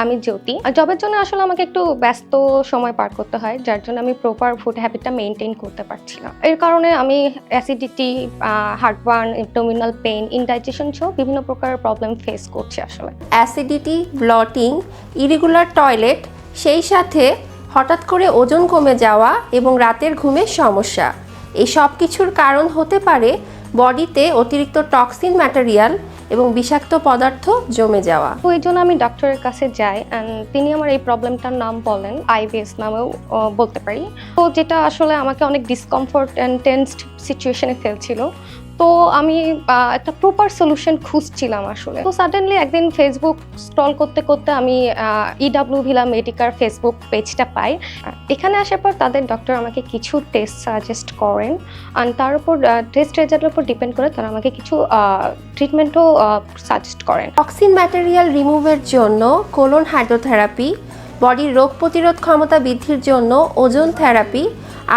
আমি জ্যোতি। জবের জন্য আসলে আমাকে একটু ব্যস্ত সময় পার করতে হয়, যার জন্য আমি প্রপার ফুড হ্যাবিটটা মেনটেন করতে পারছি না এর কারণে আমি acidity heartburn abdominal pain indigestion সহ বিভিন্ন প্রকারের প্রবলেম ফেস করছি আসলে। অ্যাসিডিটি ব্লটিং ইরেগুলার টয়লেট সেই সাথে হঠাৎ করে ওজন কমে যাওয়া এবং রাতের ঘুমের সমস্যা। এই সব কিছুর কারণ হতে পারে বডিতে অতিরিক্ত টক্সিন ম্যাটেরিয়াল এবং বিষাক্ত পদার্থ জমে যাওয়া। তো এই জন্য আমি ডক্টরের কাছে যাই অ্যান্ড তিনি আমার এই প্রবলেমটার নাম বলেন আইবিএস নামেও বলতে পারি। তো যেটা আসলে আমাকে অনেক ডিসকমফোর্ট অ্যান্ড টেন্সড সিচুয়েশনে ফেলছিল তো আমি একটা প্রপার সলিউশন খুঁজছিলাম আসলে। তো সাডেনলি একদিন ফেসবুক স্ক্রল করতে করতে আমি ইডাব্লিউ ভিলা মেডিকার ফেসবুক পেজটা পাই। এখানে আসার পর তাদের ডক্টর আমাকে কিছু টেস্ট সাজেস্ট করেন। আর তার উপর টেস্ট রেজাল্টের উপর ডিপেন্ড করে তারা আমাকে কিছু ট্রিটমেন্টও সাজেস্ট করেন। টক্সিন ম্যাটেরিয়াল রিমুভের জন্য কোলন হাইড্রোথেরাপি বডির রোগ প্রতিরোধ ক্ষমতা বৃদ্ধির জন্য ওজন থেরাপি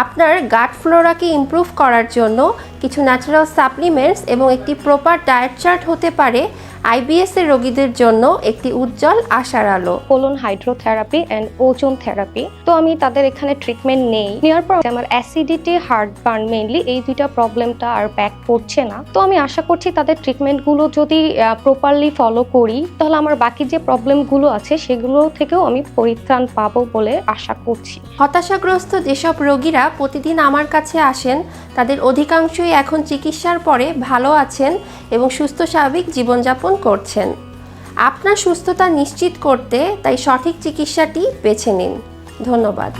আপনার গাট ফ্লোরাকে ইম্প্রুভ করার জন্য কিছু ন্যাচারাল সাপ্লিমেন্টস এবং একটি প্রপার ডায়েট চার্ট হতে পারে। আইবিএস এর রোগীদের জন্য একটি উজ্জ্বল আশার আলো। Colon hydrotherapy and ozone therapy. তো আমি তাদের এখানে ট্রিটমেন্ট নেই। নেওয়ার পর আমার অ্যাসিডিটি হার্ট বার্ন মেইনলি এই দুইটা প্রবলেমটা আর ব্যাক করছে না। তো আমি আশা করছি তাদের ট্রিটমেন্টগুলো যদি প্রপারলি ফলো করি তাহলে আমার বাকি যে প্রবলেমগুলো আছে সেগুলো থেকেও আমি পরিত্রাণ পাবো বলে আশা করছি। হতাশাগ্রস্ত যেসব রোগীরা প্রতিদিন আমার কাছে আসেন তাদের অধিকাংশই এখন চিকিৎসার পরে ভালো আছেন এবং সুস্থ স্বাভাবিক জীবনযাপন করছেন। আপনার সুস্থতা নিশ্চিত করতে তাই সঠিক চিকিৎসাটি বেছে নিন। ধন্যবাদ।